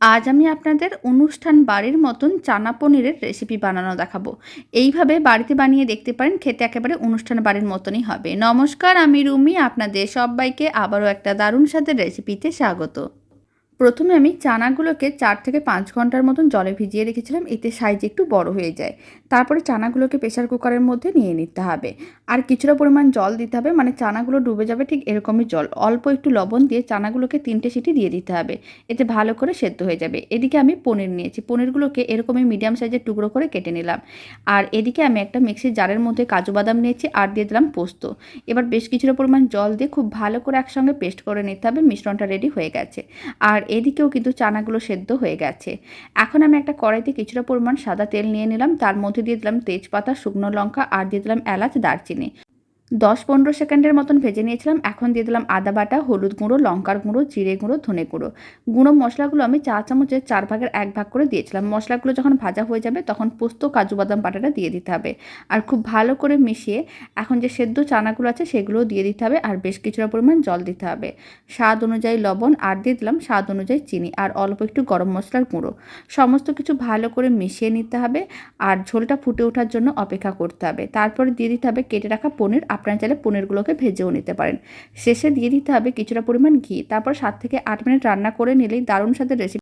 আজ আমি আপনাদের অনুষ্ঠান বাড়ির মতন চানা পনিরের রেসিপি বানানো দেখাবো। এইভাবে বাড়িতে বানিয়ে দেখতে পারেন, খেতে একেবারে অনুষ্ঠান বাড়ির মতনই হবে। নমস্কার, আমি রুমি, আপনাদের সবাইকে আবারও একটা দারুণ স্বাদের রেসিপিতে স্বাগত। প্রথমে আমি চানাগুলোকে চার থেকে পাঁচ ঘণ্টার মতন জলে ভিজিয়ে রেখেছিলাম, এতে সাইজ একটু বড় হয়ে যায়। তারপরে চানাগুলোকে প্রেশার কুকারের মধ্যে নিয়ে নিতে হবে। আর কিছুটা পরিমাণ জল দিতে হবে মানে চানাগুলো ডুবে যাবে ঠিক এরকমই জল। অল্প একটু লবণ দিয়ে চানাগুলোকে তিনটে সিটি দিয়ে দিতে হবে, এতে ভালো করে সেদ্ধ হয়ে যাবে। এদিকে আমি পনির নিয়েছি। পনিরগুলোকে এরকমই মিডিয়াম সাইজের টুকরো করে কেটে নিলাম। আর এদিকে আমি একটা মিক্সির জারের মধ্যে কাজু বাদাম নিয়েছি আর দিয়ে দিলাম পোস্ত। এবার বেশ কিছুটা পরিমাণ জল দিয়ে খুব ভালো করে একসঙ্গে পেস্ট করে নিতে হবে, মিশ্রণটা রেডি হয়ে গেছে। আর এদিকেও কিন্তু চানাগুলো সেদ্ধ হয়ে গেছে। এখন আমি একটা কড়াইতে কিছুটা পরিমাণ সাদা তেল নিয়ে নিলাম। তার মধ্যে দিয়ে দিলাম তেজপাতা, শুকনো লঙ্কা আর দিয়ে দিলাম এলাচ, দারচিনি। দশ পনেরো সেকেন্ডের মতন ভেজে নিয়েছিলাম। এখন দিয়ে দিলাম আদা বাটা, হলুদ গুঁড়ো, লঙ্কার গুঁড়ো, জিরে গুঁড়ো, ধনে গুঁড়ো। গুঁড়ো মশলাগুলো আমি চা চামচের চার ভাগের এক ভাগ করে দিয়েছিলাম। মশলাগুলো যখন ভাজা হয়ে যাবে তখন পোস্ত, কাজু বাদাম বাটাটা দিয়ে দিতে হবে। আর খুব ভালো করে মিশিয়ে এখন যে সেদ্ধ চানাগুলো আছে সেগুলোও দিয়ে দিতে হবে আর বেশ কিছুটা পরিমাণ জল দিতে হবে। স্বাদ অনুযায়ী লবণ আর দিয়ে দিলাম স্বাদ অনুযায়ী চিনি আর অল্প একটু গরম মশলার গুঁড়ো। সমস্ত কিছু ভালো করে মিশিয়ে নিতে হবে আর ঝোলটা ফুটে ওঠার জন্য অপেক্ষা করতে হবে। তারপরে দিয়ে দিতে হবে কেটে রাখা পনির আপনারা চাইলে পনিরগুলোকে ভেজেও নিতে পারেন। শেষে দিয়ে দিতে হবে কিছুটা পরিমাণ ঘি, তারপর সাত থেকে আট মিনিট রান্না করে নিলেই দারুণ সাথে রেসিপি